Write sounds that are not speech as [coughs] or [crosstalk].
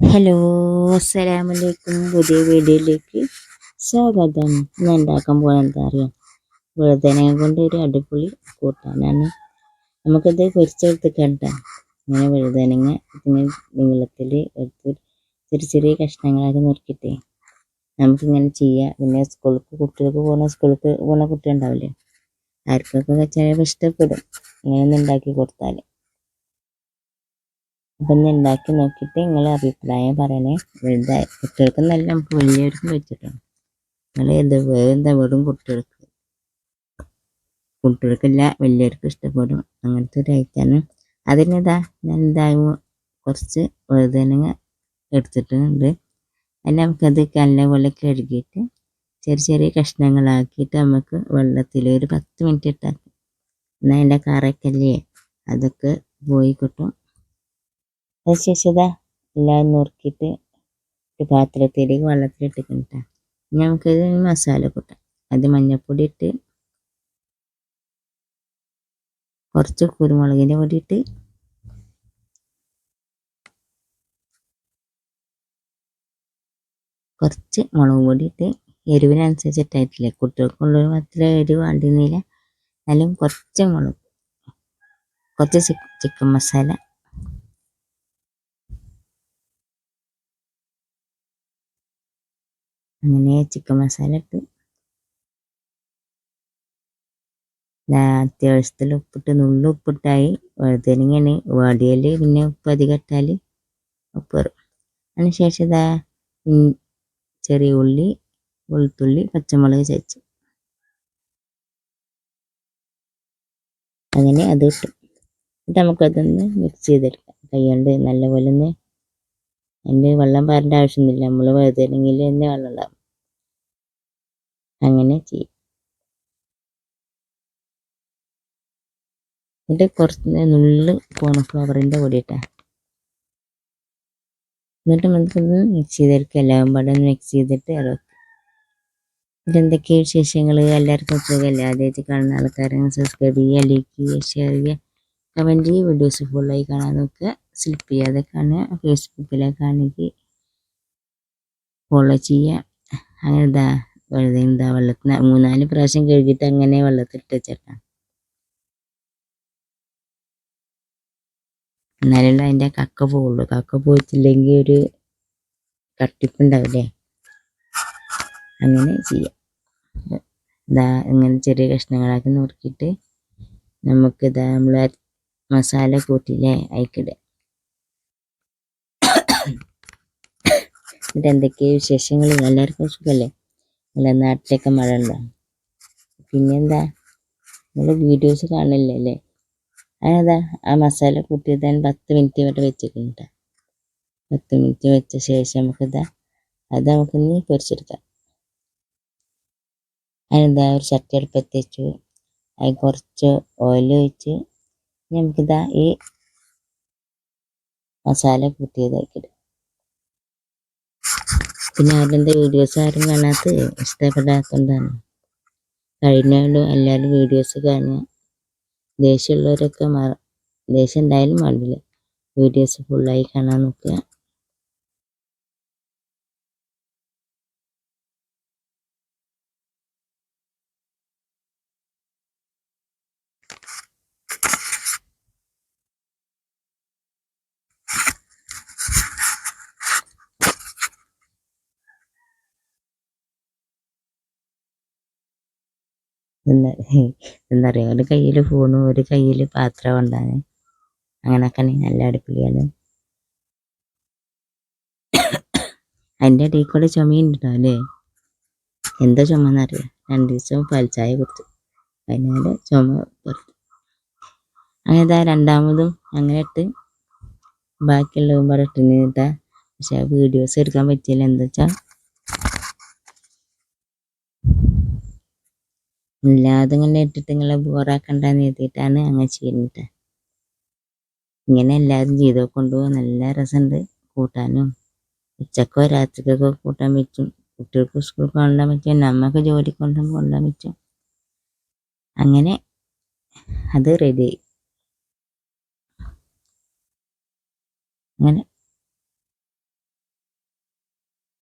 Hello അസ്സലാമലൈക്കും പുതിയ വീഡിയോയിലേക്ക് സ്വാഗതം. ഞാൻ ഉണ്ടാക്കാൻ പോകുന്നത് എന്താ അറിയാം? വഴുതനയെ കൊണ്ട് ഒരു അടിപൊളി കൂട്ടാനാണ്. നമുക്കത് പൊരിച്ചെടുത്ത് കണ്ട ഇങ്ങനെ വെളുതനങ്ങ ഇതിന് നീളത്തിൽ എടുത്ത് ചെറിയ ചെറിയ കഷ്ണങ്ങളാക്കി നുറുക്കിയിട്ടേ. നമുക്കിങ്ങനെ ചെയ്യാം. പിന്നെ സ്കൂൾക്ക് കുട്ടികൾക്ക് പോകുന്ന സ്കൂൾക്ക് പോകുന്ന കുട്ടികളുണ്ടാവില്ലേ? ആർക്കൊക്കെ ചിലപ്പോൾ ഇഷ്ടപ്പെടും. ഇങ്ങനെ ഒന്ന് ഉണ്ടാക്കി കൊടുത്താൽ ഒന്ന് ഉണ്ടാക്കി നോക്കിയിട്ട് നിങ്ങൾ അഭിപ്രായം പറയണേ. വലുതായി കുട്ടികൾക്ക് നല്ല നമുക്ക് വലിയവർക്കും വെച്ചിട്ടാണ് നിങ്ങൾ ഇത് എന്താ വെറും കുട്ടികൾക്ക്? കുട്ടികൾക്കില്ല വലിയവർക്ക് ഇഷ്ടപ്പെടും. അങ്ങനത്തെ ഒരു ഐറ്റാണ്. അതിനിതാ ഞാൻ എന്തായാലും കുറച്ച് വഴുതനങ്ങ എടുത്തിട്ടുണ്ട്. അതിന് നമുക്കത് നല്ലപോലെ കഴുകിയിട്ട് ചെറിയ ചെറിയ കഷ്ണങ്ങളാക്കിയിട്ട് നമുക്ക് വെള്ളത്തിൽ ഒരു പത്ത് മിനിറ്റ് ഇട്ടാൽ എന്നാൽ അതിന്റെ കറക്കല്ലേ? അതൊക്കെ പോയി കിട്ടും. അതിനുശേഷം എല്ലാം നുറുക്കിയിട്ട് ഒരു പാത്രത്തിലേക്ക് വെള്ളത്തിലിട്ടിട്ട് നമുക്കിത് മസാല കൂട്ടാം. അത് മഞ്ഞൾപ്പൊടി ഇട്ട് കുറച്ച് കുരുമുളകിന്റെ പൊടി ഇട്ട് കുറച്ച് മുളക് പൊടി ഇട്ട് എരിവിനനുസരിച്ചിട്ടായിട്ടില്ലേ കുട്ടികൾക്കുള്ളൊരു അത്ര എരിവ് വേണ്ടുന്നില്ല എന്നാലും കുറച്ച് മുളക് കുറച്ച് ചിക്കൻ മസാല അങ്ങനെ ചിക്കൻ മസാല ഇട്ട്. അത്യാവശ്യത്തിൽ ഉപ്പിട്ട് നുള്ളു ഉപ്പിട്ടായി. വഴുതനങ്ങയാണ് വാടിയാൽ പിന്നെ ഉപ്പ് അധികം ഇട്ടാൽ ഉപ്പ് അതിനുശേഷം ഇതാ ചെറിയ ഉള്ളി വെളുത്തുള്ളി പച്ചമുളക് ചേച്ച് അങ്ങനെ അത് ഇട്ടു. എന്നിട്ട് നമുക്കതൊന്ന് മിക്സ് ചെയ്തെടുക്കാം. കൈകൊണ്ട് നല്ലപോലെ ഒന്ന് അതിന്റെ വെള്ളം പാരേണ്ട ആവശ്യമൊന്നുമില്ല. നമ്മൾ വഴുതനങ്ങയിൽ തന്നെ വെള്ളം ഉണ്ടാവും അങ്ങനെ ചെയ്യും. എന്നിട്ട് കുറച്ച് നുള്ളിൽ കോൺഫ്ലവറിന്റെ പൊടി ഇട്ടാ എന്നിട്ട് നമുക്കൊന്ന് മിക്സ് ചെയ്തെടുക്കുക എല്ലാം പാടെ മിക്സ് ചെയ്തിട്ട് ഇത് എന്തൊക്കെയാണ് വിശേഷങ്ങൾ എല്ലാവർക്കും സുഖമല്ലേ ആദ്യമായിട്ട് കാണുന്ന ആൾക്കാരെ സബ്സ്ക്രൈബ് ചെയ്യുക ലൈക്ക് ചെയ്യുക ഷെയർ ചെയ്യുക. കമന്റ് ചെയ്യുക വീഡിയോസ് ഫുള്ളായി കാണാൻ നോക്കുക. സ്ലിപ്പ് ചെയ്യാതെ കാണുക. ഫേസ്ബുക്കിലേക്കാണെങ്കിൽ ഫോളോ ചെയ്യുക. അങ്ങനെ ഇതാ. വെറുതെ എന്താ വെള്ളത്തിന് മൂന്നാൽ പ്രാവശ്യം കഴുകിയിട്ട് അങ്ങനെ വെള്ളത്തിലിട്ട് വെച്ചേക്കാം. എന്നാലുള്ള അതിന്റെ കക്ക പോവുള്ളൂ. കക്ക പോയിട്ടില്ലെങ്കിൽ ഒരു കട്ടിപ്പുണ്ടാവില്ലേ അങ്ങനെ ചെയ്യാം. ഇതാ ഇങ്ങനെ ചെറിയ കഷ്ണങ്ങളാക്കി നുറുക്കിയിട്ട് നമുക്കിതാ നമ്മൾ മസാല കൂട്ടിയില്ലേ അയക്കിടുക [coughs] എന്നിട്ട് എന്തൊക്കെയാണ് വിശേഷങ്ങൾ എല്ലാവർക്കും സുഖമല്ലേ നല്ല നാട്ടിലൊക്കെ മഴ ഉണ്ടോ? പിന്നെന്താ? നിങ്ങൾ വീഡിയോസ് കാണില്ലേ അല്ലേ? അതാ ആ മസാല കൂട്ടിയത് ഞാൻ പത്ത് മിനിറ്റ് ഇവിടെ വെച്ചിട്ടുണ്ട് പത്ത് മിനിറ്റ് വെച്ച ശേഷം നമുക്കിതാ അത് നമുക്കൊന്ന് പൊരിച്ചെടുക്കാം. അതിനെന്താ ഒരു ചട്ടി അടുപ്പത്ത് വെച്ചു. അതിൽ കുറച്ച് ഓയിൽ ഒഴിച്ച് നമുക്കിതാ ഈ മസാല കൂട്ടിയതാക്കിയിട്ട് പിന്നെ അവരുടെ വീഡിയോസ് ആരും കാണാത്ത ഇഷ്ടപ്പെടാത്തതുകൊണ്ടാണ്. കഴിഞ്ഞാലും എല്ലാവരും വീഡിയോസ് കാണുക. ദേഷ്യമുള്ളവരൊക്കെ ദേഷ്യം എന്തായാലും വേണ്ടില്ല വീഡിയോസ് ഫുള്ളായി കാണാൻ നോക്കുക. എന്താ എന്താ പറയുക ഒരു കയ്യിൽ ഫോണും ഒരു കയ്യിൽ പാത്രം ഉണ്ടാകും അങ്ങനെയൊക്കെ നല്ല അടുപ്പിലാണ് [coughs] അതിന്റെ ഇടയിൽ കൂടെ ചുമയുണ്ടോ അല്ലേ? എന്താ ചുമ എന്നറിയാം രണ്ട് ദിവസം പാൽച്ചായ കൊടുത്തു അതിനാൽ ചുമ പുറത്തു അങ്ങനെ രണ്ടാമതും അങ്ങനെ ഇട്ട് ബാക്കിയുള്ളതും പറഞ്ഞിട്ട് ഇട്ടിട്ടാ പക്ഷെ വീഡിയോസ് എടുക്കാൻ പറ്റിയില്ല. എന്താ വെച്ചാൽ ഇല്ലാതെ ഇങ്ങനെ ഇട്ടിട്ട് നിങ്ങളെ ബോറാക്കണ്ടെന്ന് എഴുതിയിട്ടാണ് അങ്ങനെ ചെയ്യുന്നത് ഇങ്ങനെ എല്ലാവരും ചെയ്ത് കൊണ്ടുപോകാൻ നല്ല രസമുണ്ട്. കൂട്ടാനും ഉച്ചക്കോ രാത്രിക്കൊക്കെ കൂട്ടാൻ പറ്റും. കുട്ടികൾക്ക് സ്കൂൾ കൊണ്ടുപോകാൻ പറ്റും. നമുക്ക് ജോലി കൊണ്ടും കൊണ്ടുപോകാൻ പറ്റും. അങ്ങനെ അത് റെഡി അങ്ങനെ